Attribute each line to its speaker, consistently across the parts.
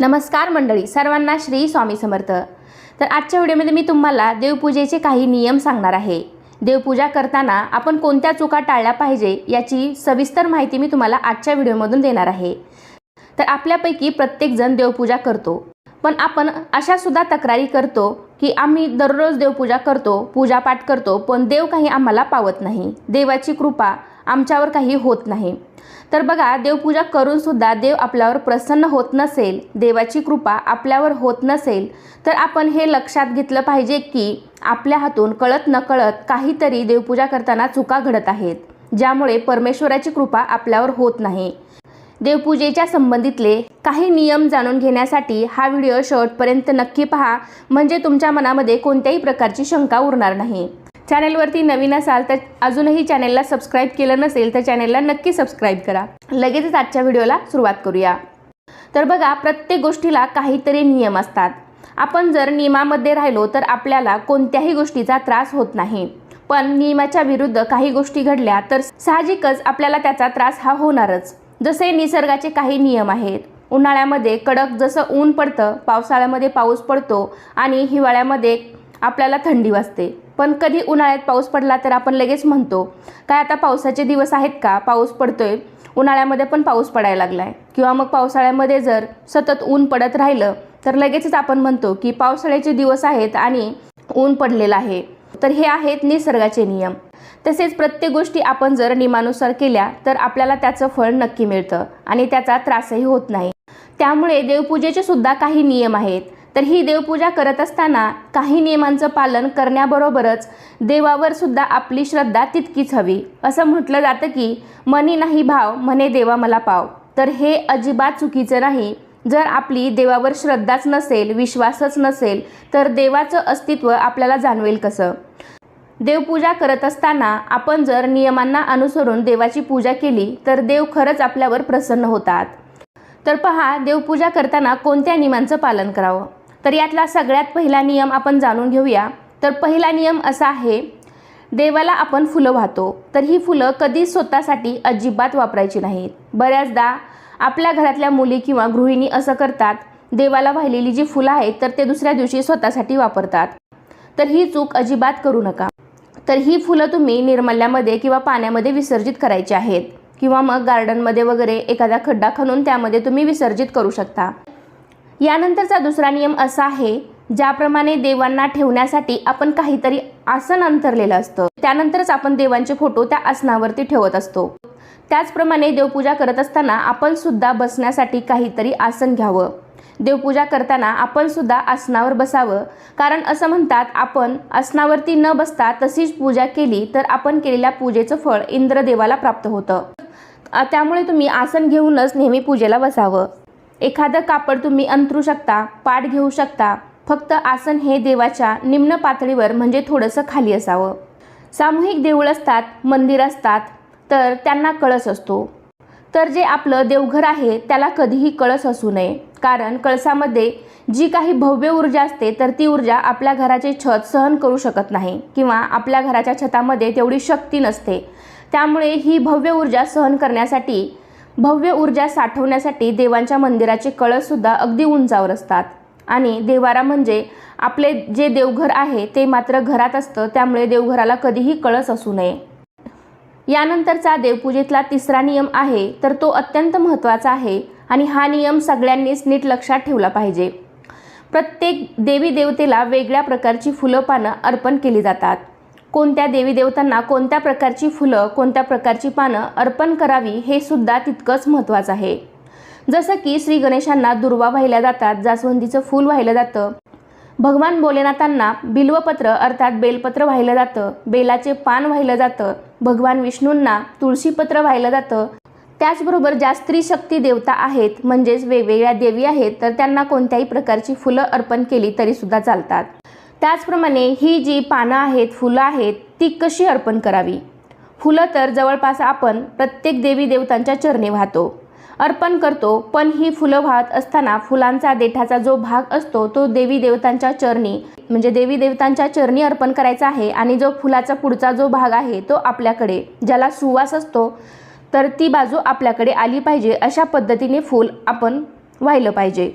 Speaker 1: नमस्कार मंडळी सर्वांना श्री स्वामी समर्थ. तर आजच्या व्हिडिओमध्ये मी तुम्हाला देवपूजेचे काही नियम सांगणार आहे. देवपूजा करताना आपण कोणत्या चुका टाळल्या पाहिजे याची सविस्तर माहिती मी तुम्हाला आजच्या व्हिडिओमधून देणार आहे. तर आपल्यापैकी प्रत्येकजण देवपूजा करतो. पण आपण अशा सुद्धा तक्रारी करतो की आम्ही दररोज देवपूजा करतो पूजापाठ करतो पण देव काही आम्हाला पावत नाही. देवाची कृपा आमच्यावर काही होत नाही. तर बघा देवपूजा करून सुद्धा देव आपल्यावर प्रसन्न होत नसेल देवाची कृपा आपल्यावर होत नसेल तर आपण हे लक्षात घेतलं पाहिजे की आपल्या हातून कळत नकळत काहीतरी देवपूजा करताना चुका घडत आहेत ज्यामुळे परमेश्वराची कृपा आपल्यावर होत नाही. देवपूजेच्या संबंधितले काही नियम जाणून घेण्यासाठी हा व्हिडिओ शेवटपर्यंत नक्की पहा म्हणजे तुमच्या मनामध्ये कोणत्याही प्रकारची शंका उरणार नाही. चॅनेलवरती नवीन असाल तर अजूनही चॅनेलला सबस्क्राईब केलं नसेल तर चॅनेलला नक्की सबस्क्राईब करा. लगेचच आजच्या व्हिडिओला सुरुवात करूया. तर बघा प्रत्येक गोष्टीला काहीतरी नियम असतात. आपण जर नियमामध्ये राहिलो तर आपल्याला कोणत्याही गोष्टीचा त्रास होत नाही. पण नियमाच्या विरुद्ध काही गोष्टी घडल्या तर साहजिकच आपल्याला त्याचा त्रास हा होणारच. जसे निसर्गाचे काही नियम आहेत. उन्हाळ्यामध्ये कडक जसं ऊन पडतं पावसाळ्यामध्ये पाऊस पडतो आणि हिवाळ्यामध्ये आपल्याला थंडी वाजते. पण कधी उन्हाळ्यात पाऊस पडला तर आपण लगेच म्हणतो काय आता पावसाचे दिवस आहेत का? पाऊस पडतोय. उन्हाळ्यामध्ये पण पाऊस पडायला लागला आहे किंवा मग पावसाळ्यामध्ये जर सतत ऊन पडत राहिलं तर लगेचच आपण म्हणतो की पावसाळ्याचे दिवस आहेत आणि ऊन पडलेलं आहे. तर हे आहेत निसर्गाचे नियम. तसेच प्रत्येक गोष्टी आपण जर नियमानुसार केल्या तर आपल्याला त्याचं फळ नक्की मिळतं आणि त्याचा त्रासही होत नाही. त्यामुळे देवपूजेचे सुद्धा काही नियम आहेत. तर ही देवपूजा करत असताना काही नियमांचं पालन करण्याबरोबरच देवावर सुद्धा आपली श्रद्धा तितकीच हवी. असं म्हटलं जातं की मनी नाही भाव म्हणे देवा मला पाव. तर हे अजिबात चुकीचं नाही. जर आपली देवावर श्रद्धाच नसेल विश्वासच नसेल तर देवाचं अस्तित्व आपल्याला जाणवेल कसं? देवपूजा करत असताना आपण जर नियमांना अनुसरून देवाची पूजा केली तर देव खरंच आपल्यावर प्रसन्न होतात. तर पहा देवपूजा करताना कोणत्या नियमांचं पालन करावं? तर यातला सगळ्यात पहिला नियम आपण जाणून घेऊया. तर पहिला नियम असा आहे देवाला आपण फुलं वाहतो तर ही फुलं कधीच स्वतःसाठी अजिबात वापरायची नाहीत. बऱ्याचदा आपल्या घरातल्या मुली किंवा गृहिणी असं करतात देवाला वाहिलेली जी फुलं आहेत तर ते दुसऱ्या दिवशी स्वतःसाठी वापरतात. तर ही चूक अजिबात करू नका. तर ही फुलं तुम्ही निर्मल्यामध्ये किंवा पाण्यामध्ये विसर्जित करायची आहेत. किंवा मग गार्डनमध्ये वगैरे एखादा खड्डा खणून त्यामध्ये तुम्ही विसर्जित करू शकता. यानंतरचा दुसरा नियम असा आहे ज्याप्रमाणे देवांना ठेवण्यासाठी आपण काहीतरी आसन अंतरलेलं असतं. त्यानंतरच आपण देवांचे फोटो त्या आसनावरती ठेवत असतो. त्याचप्रमाणे देवपूजा करत असताना आपण सुद्धा बसण्यासाठी काहीतरी आसन घ्यावं. देवपूजा करताना आपण सुद्धा आसनावर बसावं. कारण असं म्हणतात आपण आसनावरती न बसता तशीच पूजा केली तर आपण केलेल्या पूजेचं फळ इंद्रदेवाला प्राप्त होतं. त्यामुळे तुम्ही आसन घेऊनच नेहमी पूजेला बसावं. एखादं कापड तुम्ही अंतरू शकता पाठ घेऊ शकता. फक्त आसन हे देवाच्या निम्न पातळीवर म्हणजे थोडंसं खाली असावं. सामूहिक देऊळ असतात मंदिर असतात तर त्यांना कळस असतो. तर जे आपलं देवघर आहे त्याला कधीही कळस असू नये. कारण कळसामध्ये जी काही भव्य ऊर्जा असते तर ती ऊर्जा आपल्या घराचे छत सहन करू शकत नाही किंवा आपल्या घराच्या छतामध्ये तेवढी शक्ती नसते. त्यामुळे ही भव्य ऊर्जा सहन करण्यासाठी भव्य ऊर्जा साठवण्यासाठी देवांच्या मंदिराचे कळससुद्धा अगदी उंचावर असतात. आणि देवारा म्हणजे आपले जे देवघर आहे ते मात्र घरात असतं त्यामुळे देवघराला कधीही कळस असू नये. यानंतरचा देवपूजेतला तिसरा नियम आहे तर तो अत्यंत महत्त्वाचा आहे आणि हा नियम सगळ्यांनीच नीट लक्षात ठेवला पाहिजे. प्रत्येक देवी देवतेला वेगळ्या प्रकारची फुलं पानं अर्पण केली जातात. कोणत्या देवी देवतांना कोणत्या प्रकारची फुलं कोणत्या प्रकारची पानं अर्पण करावी हे सुद्धा तितकंच महत्त्वाचं आहे. जसं की श्री गणेशांना दुर्वा वाहिल्या जातात जास्वंदीचं फूल वाहिलं जातं. भगवान भोलेनाथांना बिल्वपत्र अर्थात बेलपत्र वाहिलं जातं. बेलाचे पान वाहिलं जातं. भगवान विष्णूंना तुळशीपत्र वाहिलं जातं. त्याचबरोबर ज्या स्त्री शक्ती देवता आहेत म्हणजेच वेगवेगळ्या देवी आहेत तर त्यांना कोणत्याही प्रकारची फुलं अर्पण केली तरीसुद्धा चालतात. त्याचप्रमाणे ही जी पानं आहेत फुलं आहेत ती कशी अर्पण करावी? फुलं तर जवळपास आपण प्रत्येक देवी देवतांच्या चरणी वाहतो. अर्पण करतो पण ही फुलं वाहत असताना फुलांचा देठाचा जो भाग असतो तो देवी देवतांच्या चरणी म्हणजे देवी देवतांच्या चरणी अर्पण करायचा आहे आणि जो फुलाचा पुढचा जो भाग आहे तो आपल्याकडे ज्याला सुवास असतो तर ती बाजू आपल्याकडे आली पाहिजे. अशा पद्धतीने फूल आपण वाहिलं पाहिजे.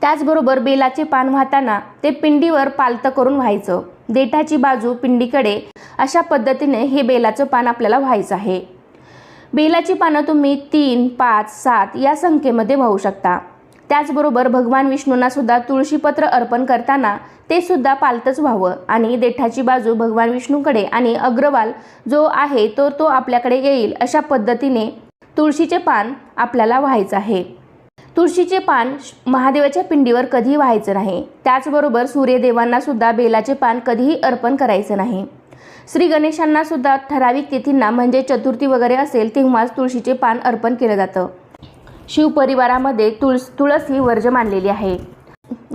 Speaker 1: त्याचबरोबर बेलाचे पान वाहताना ते पिंडीवर पालतं करून व्हायचं. देठाची बाजू पिंडीकडे. अशा पद्धतीने हे बेलाचं पान आपल्याला व्हायचं आहे. बेलाची पानं तुम्ही तीन पाच सात या संख्येमध्ये वाहू शकता. त्याचबरोबर भगवान विष्णूंना सुद्धा तुळशीपत्र अर्पण करताना ते सुद्धा पालतच व्हावं. आणि देठाची बाजू भगवान विष्णूकडे आणि अग्रवाल जो आहे तो तो आपल्याकडे येईल अशा पद्धतीने तुळशीचे पान आपल्याला व्हायचं आहे. तुळशीचे पान श- महादेवाच्या पिंडीवर कधीही व्हायचं नाही. त्याचबरोबर सूर्यदेवांना सुद्धा बेलाचे पान कधीही अर्पण करायचं नाही. श्री गणेशांना सुद्धा ठराविक तिथींना म्हणजे चतुर्थी वगैरे असेल तेव्हाच तुळशीचे पान अर्पण केलं जातं. शिवपरिवारामध्ये तुळस तुळस ही वर्ज मानलेली आहे.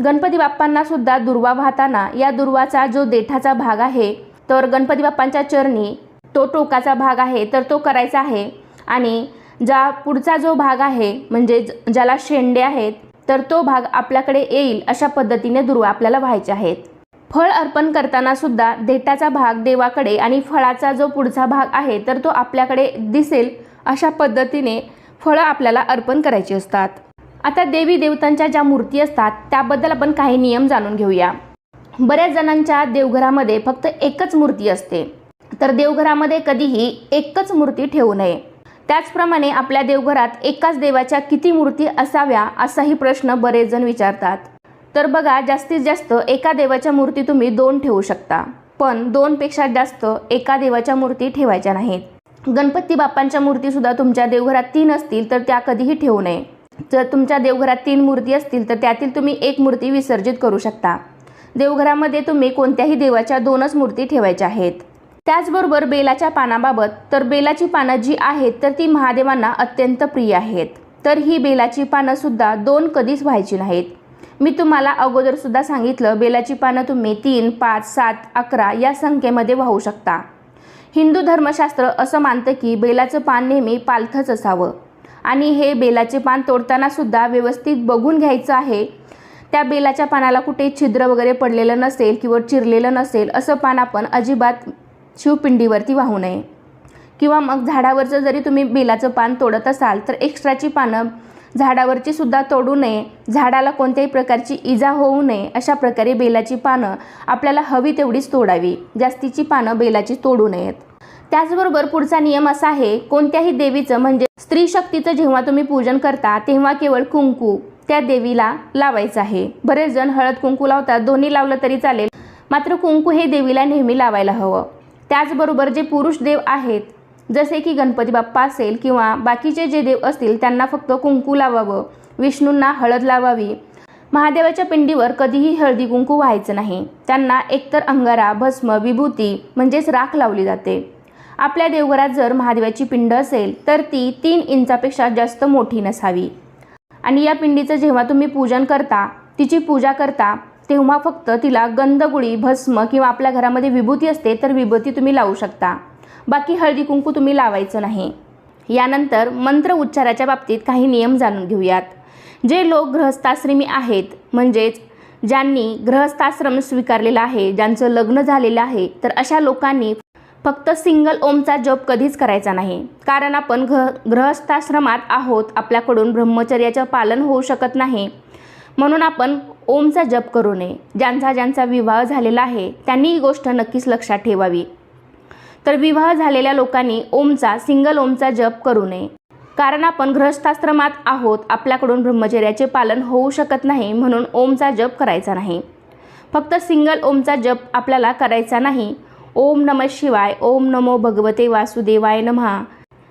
Speaker 1: गणपती बाप्पांना सुद्धा दुर्वा वाहताना या दुर्वाचा जो देठाचा भाग आहे तर गणपती बाप्पांच्या चरणी तो टोकाचा भाग आहे तर तो करायचा आहे. आणि ज्या पुढचा जो भाग आहे म्हणजे ज- ज्याला शेंडे आहेत तर तो भाग आपल्याकडे येईल अशा पद्धतीने दुर्वा आपल्याला व्हायचे आहेत. फळ अर्पण करताना सुद्धा देठाचा भाग देवाकडे आणि फळाचा जो पुढचा भाग आहे तर तो आपल्याकडे दिसेल अशा पद्धतीने फळं आपल्याला अर्पण करायची असतात. आता देवी देवतांच्या ज्या मूर्ती असतात त्याबद्दल आपण काही नियम जाणून घेऊया. बऱ्याच जणांच्या देवघरामध्ये फक्त एकच मूर्ती असते. तर देवघरामध्ये कधीही एकच मूर्ती ठेवू नये. त्याचप्रमाणे आपल्या देवघरात एकाच देवाच्या किती मूर्ती असाव्या असाही प्रश्न बरेच जण विचारतात. तर बघा जास्तीत जास्त एका देवाच्या मूर्ती तुम्ही दोन ठेवू शकता. पण दोनपेक्षा जास्त एका देवाच्या मूर्ती ठेवायच्या नाहीत. गणपती बाप्पांच्या मूर्तीसुद्धा तुमच्या देवघरात तीन असतील तर त्या कधीही ठेवू नये. जर तुमच्या देवघरात तीन मूर्ती असतील तर त्यातील तुम्ही एक मूर्ती विसर्जित करू शकता. देवघरामध्ये तुम्ही कोणत्याही देवाच्या दोनच मूर्ती ठेवायच्या आहेत. त्याचबरोबर बेलाच्या पानाबाबत तर बेलाची पानं जी आहेत तर ती महादेवांना अत्यंत प्रिय आहेत. तर ही बेलाची पानं सुद्धा दोन कधीच व्हायची नाहीत. मी तुम्हाला अगोदरसुद्धा सांगितलं बेलाची पानं तुम्ही तीन पाच सात अकरा या संख्येमध्ये वाहू शकता. हिंदू धर्मशास्त्र असं मानतं की बेलाचं पान नेहमी पालथंच असावं. आणि हे बेलाचे पान तोडतानासुद्धा व्यवस्थित बघून घ्यायचं आहे. त्या बेलाच्या पानाला कुठे छिद्र वगैरे पडलेलं नसेल किंवा चिरलेलं नसेल असं पान आपण अजिबात शिवपिंडीवरती वाहू नये. किंवा मग झाडावरचं जरी तुम्ही बेलाचं पान तोडत असाल तर एक्स्ट्राची पानं झाडावरची सुद्धा तोडू नये. झाडाला कोणत्याही प्रकारची इजा होऊ नये अशा प्रकारे बेलाची पानं आपल्याला हवी तेवढीच तोडावी. जास्तीची पानं बेलाची तोडू नयेत. त्याचबरोबर पुढचा नियम असा आहे कोणत्याही देवीचं म्हणजे स्त्री शक्तीचं जेव्हा तुम्ही पूजन करता तेव्हा केवळ कुंकू त्या देवीला लावायचं आहे. बरेच जण हळद कुंकू लावतात दोन्ही लावलं तरी चालेल मात्र कुंकू हे देवीला नेहमी लावायला हवं. त्याचबरोबर जे पुरुष देव आहेत जसे की गणपती बाप्पा असेल किंवा बाकीचे जे देव असतील त्यांना फक्त कुंकू लावावं विष्णूंना हळद लावावी. महादेवाच्या पिंडीवर कधीही हळदी कुंकू व्हायचं नाही. त्यांना एकतर अंगारा भस्म विभूती म्हणजेच राख लावली जाते. आपल्या देवघरात जर महादेवाची पिंड असेल तर ती तीन इंचापेक्षा जास्त मोठी नसावी. आणि या पिंडीचं जेव्हा तुम्ही पूजन करता तिची पूजा करता तेव्हा फक्त तिला गंधगुळी भस्म किंवा आपल्या घरामध्ये विभूती असते तर विभूती तुम्ही लावू शकता. बाकी हळदी कुंकू तुम्ही लावायचं नाही. यानंतर मंत्र उच्चाराच्या बाबतीत काही नियम जाणून घेऊयात. जे लोक गृहस्थाश्रमी आहेत म्हणजेच ज्यांनी गृहस्थाश्रम स्वीकारलेला आहे ज्यांचं लग्न झालेलं आहे तर अशा लोकांनी फक्त सिंगल ओमचा जप कधीच करायचा नाही. कारण आपण घ गृहस्थाश्रमात आहोत आपल्याकडून ब्रह्मचर्याचं पालन होऊ शकत नाही. म्हणून आपण ओमचा जप करू नये. ज्यांचा ज्यांचा विवाह झालेला आहे त्यांनी ही गोष्ट नक्कीच लक्षात ठेवावी. तर विवाह झालेल्या लोकांनी ओमचा सिंगल ओमचा जप करू नये. कारण आपण ग्रहस्थाश्रमात आहोत आपल्याकडून ब्रह्मचर्याचे पालन होऊ शकत नाही म्हणून ओमचा जप करायचा नाही. फक्त सिंगल ओमचा जप आपल्याला करायचा नाही. ओम नम शिवाय ओम नमो भगवते वासुदेवाय नमहा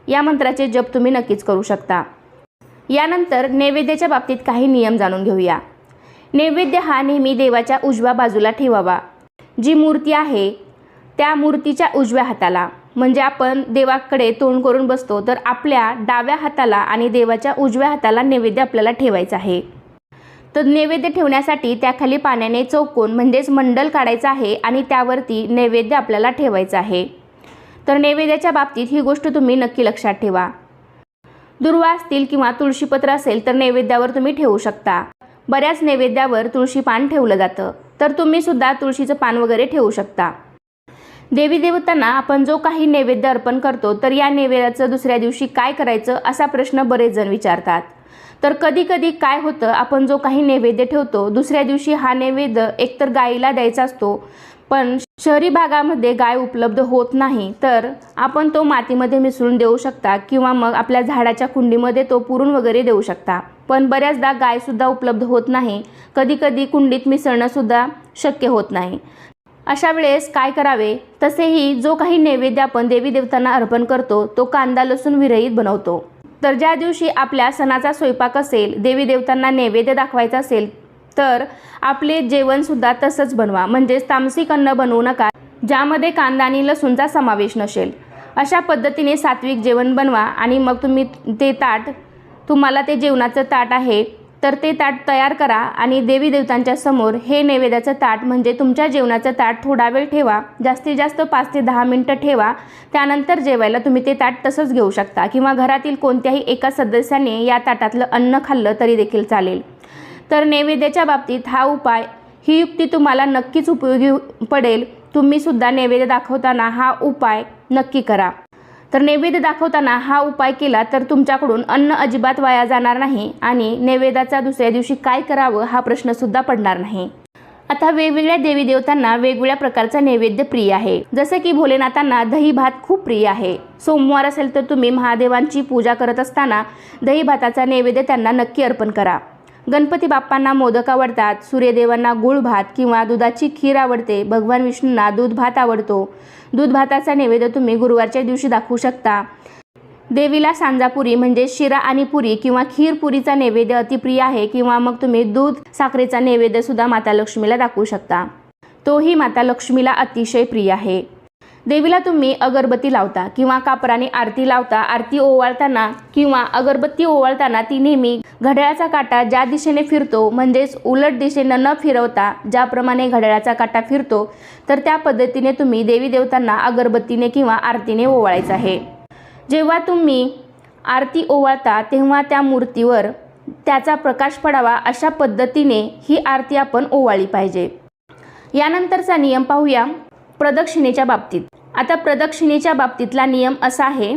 Speaker 1: या मंत्राचे जप तुम्ही नक्कीच करू शकता. यानंतर नैवेद्याच्या बाबतीत काही नियम जाणून घेऊया. नैवेद्य हा नेहमी देवाच्या उजव्या बाजूला ठेवावा. जी मूर्ती आहे त्या मूर्तीच्या उजव्या हाताला. म्हणजे आपण देवाकडे तोंड करून बसतो तर आपल्या डाव्या हाताला आणि देवाच्या उजव्या हाताला नैवेद्य आपल्याला ठेवायचं आहे. तर नैवेद्य ठेवण्यासाठी त्याखाली पाण्याने चौकोन म्हणजेच मंडल काढायचं आहे आणि त्यावरती नैवेद्य आपल्याला ठेवायचं आहे. तर नैवेद्याच्या बाबतीत ही गोष्ट तुम्ही नक्की लक्षात ठेवा. दुर्वा असतील किंवा तुळशीपत्र असेल तर नैवेद्यावर तुम्ही ठेवू शकता. बऱ्याच नैवेद्यावर तुळशी पान ठेवलं जातं तर तुम्ही सुद्धा तुळशीचं पान वगैरे ठेवू शकता. देवी देवतांना आपण जो काही नैवेद्य अर्पण करतो तर या नैवेद्याचं दुसऱ्या दिवशी काय करायचं असा प्रश्न बरेच जण विचारतात. तर कधी कधी काय होतं आपण जो काही नैवेद्य ठेवतो दुसऱ्या दिवशी हा नैवेद्य एकतर गाईला द्यायचा असतो पण शहरी भागामध्ये गाय उपलब्ध होत नाही तर आपण तो मातीमध्ये मिसळून देऊ शकता किंवा मग आपल्या झाडाच्या कुंडीमध्ये तो पुरून वगैरे देऊ शकता. पण बऱ्याचदा गायसुद्धा उपलब्ध होत नाही कधीकधी कुंडीत मिसळणंसुद्धा शक्य होत नाही. अशा वेळेस काय करावे? तसेही जो काही नैवेद्य आपण देवी देवतांना अर्पण करतो तो कांदा लसूण विरहित बनवतो. तर ज्या दिवशी आपल्या सणाचा स्वयंपाक असेल देवी देवतांना नैवेद्य दाखवायचा असेल तर आपले जेवणसुद्धा तसंच बनवा. म्हणजेच तामसिक अन्न बनवू नका ज्यामध्ये कांदा आणि लसूणचा समावेश नसेल. अशा पद्धतीने सात्विक जेवण बनवा आणि मग तुम्ही ते ताट तुम्हाला ते जेवणाचं ताट आहे तर ते ताट तयार करा आणि देवी देवतांच्या समोर हे नैवेद्याचं ताट म्हणजे तुमच्या जेवणाचं ताट थोडा वेळ ठेवा जास्तीत जास्त पाच ते दहा मिनटं ठेवा त्यानंतर जेवायला तुम्ही ते ताट तसंच घेऊ शकता. किंवा घरातील कोणत्याही एका सदस्याने या ताटातलं अन्न खाल्लं तरी देखील चालेल. तर नैवेद्याच्या बाबतीत हा उपाय ही युक्ती तुम्हाला नक्कीच उपयोगी पडेल. तुम्हीसुद्धा नैवेद्य दाखवताना हा उपाय नक्की करा. तर नैवेद्य दाखवताना हा उपाय केला तर तुमच्याकडून अन्न अजिबात वाया जाणार नाही आणि नैवेद्याचा दुसऱ्या दिवशी काय करावं हा प्रश्नसुद्धा पडणार नाही. आता वेगवेगळ्या देवी देवतांना वेगवेगळ्या प्रकारचा नैवेद्य प्रिय आहे. जसं की भोलेनाथांना दही भात खूप प्रिय आहे. सोमवार असेल तर तुम्ही महादेवांची पूजा करत असताना दही भाताचा नैवेद्य त्यांना नक्की अर्पण करा. गणपती बाप्पांना मोदक आवडतात सूर्यदेवांना गुळ भात किंवा दुधाची खीर आवडते भगवान विष्णूंना दूध भात आवडतो. दूध भाताचा नैवेद्य तुम्ही गुरुवारच्या दिवशी दाखवू शकता. देवीला सांजापुरी म्हणजे शिरा आणि पुरी किंवा खीर पुरीचा नैवेद्य अतिप्रिय आहे किंवा मग तुम्ही दूध साखरेचा नैवेद्यसुद्धा माता लक्ष्मीला दाखवू शकता. तोही माता लक्ष्मीला अतिशय प्रिय आहे. देवीला तुम्ही अगरबत्ती लावता किंवा कापराने आरती लावता आरती ओवाळताना किंवा अगरबत्ती ओवाळताना ती नेहमी घड्याळाचा काटा ज्या दिशेने फिरतो म्हणजेच उलट दिशेनं न फिरवता ज्याप्रमाणे घड्याळाचा काटा फिरतो तर त्या पद्धतीने तुम्ही देवी देवतांना अगरबत्तीने किंवा आरतीने ओवाळायचं आहे. जेव्हा तुम्ही आरती ओवाळता तेव्हा त्या मूर्तीवर त्याचा प्रकाश पडावा अशा पद्धतीने ही आरती आपण ओवाळली पाहिजे. यानंतरचा नियम पाहूया. प्रदक्षिणेच्या बाबतीत. आता प्रदक्षिणेच्या बाबतीतला नियम असा आहे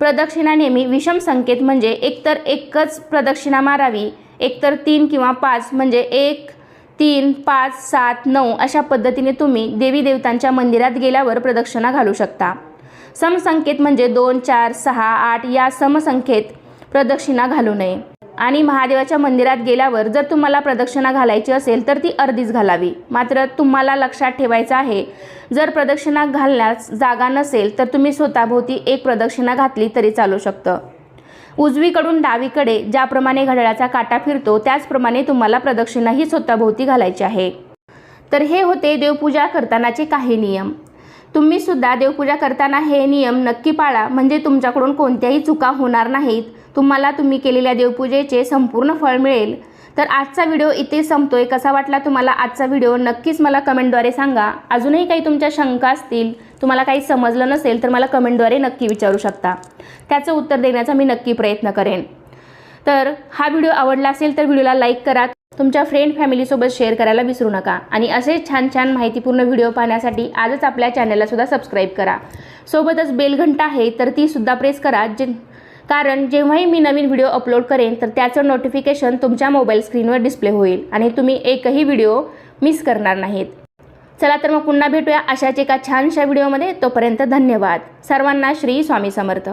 Speaker 1: प्रदक्षिणा नेहमी विषम संकेत म्हणजे एकतर एकच प्रदक्षिणा मारावी एकतर तीन किंवा पाच म्हणजे एक तीन पाच सात नऊ अशा पद्धतीने तुम्ही देवी देवतांच्या मंदिरात गेल्यावर प्रदक्षिणा घालू शकता. समसंकेत म्हणजे दोन चार सहा आठ या समसंख्येत प्रदक्षिणा घालू नये. आणि महादेवाच्या मंदिरात गेल्यावर जर तुम्हाला प्रदक्षिणा घालायची असेल तर ती अर्धीच घालावी. मात्र तुम्हाला लक्षात ठेवायचं आहे जर प्रदक्षिणा घालण्यास जागा नसेल तर तुम्ही स्वतःभोवती एक प्रदक्षिणा घातली तरी चालू शकतं. उजवीकडून डावीकडे ज्याप्रमाणे घड्याळाचा काटा फिरतो त्याचप्रमाणे तुम्हाला प्रदक्षिणा ही स्वतःभोवती घालायची आहे. तर हे होते देवपूजा करतानाचे काही नियम. तुम्ही सुद्धा देवपूजा करताना हे नियम नक्की पाळा म्हणजे तुमच्याकडून कोणत्याही चुका होणार नाहीत. तुम्हाला तुम्ही केलेल्या देवपूजेचे संपूर्ण फळ मिळेल. तर आजचा व्हिडिओ इथे संपतोय. कसा वाटला तुम्हाला आजचा व्हिडिओ? नक्कीच मला कमेंटद्वारे सांगा. अजूनही काही तुमच्या शंका असतील तुम्हाला काही समजलं नसेल तर मला कमेंटद्वारे नक्की विचारू शकता. त्याचं उत्तर देण्याचा मी नक्की प्रयत्न करेन. तर हा व्हिडिओ आवडला असेल तर व्हिडिओला लाईक करा. तुमच्या फ्रेंड फॅमिलीसोबत शेअर करायला विसरू नका. आणि असे छान छान माहितीपूर्ण व्हिडिओ पाहण्यासाठी आजच आपल्या चॅनललासुद्धा सबस्क्राईब करा. सोबतच बेल घंटा आहे तर ती सुद्धा प्रेस करा जे कारण जेव्हाही मी नवीन व्हिडिओ अपलोड करेन तर त्याचं नोटिफिकेशन तुमच्या मोबाईल स्क्रीनवर डिस्प्ले होईल आणि तुम्ही एकही व्हिडिओ मिस करणार नाहीत. चला तर मग पुन्हा भेटूया अशाच एका छानशा व्हिडिओमध्ये तोपर्यंत धन्यवाद. सर्वांना श्री स्वामी समर्थ.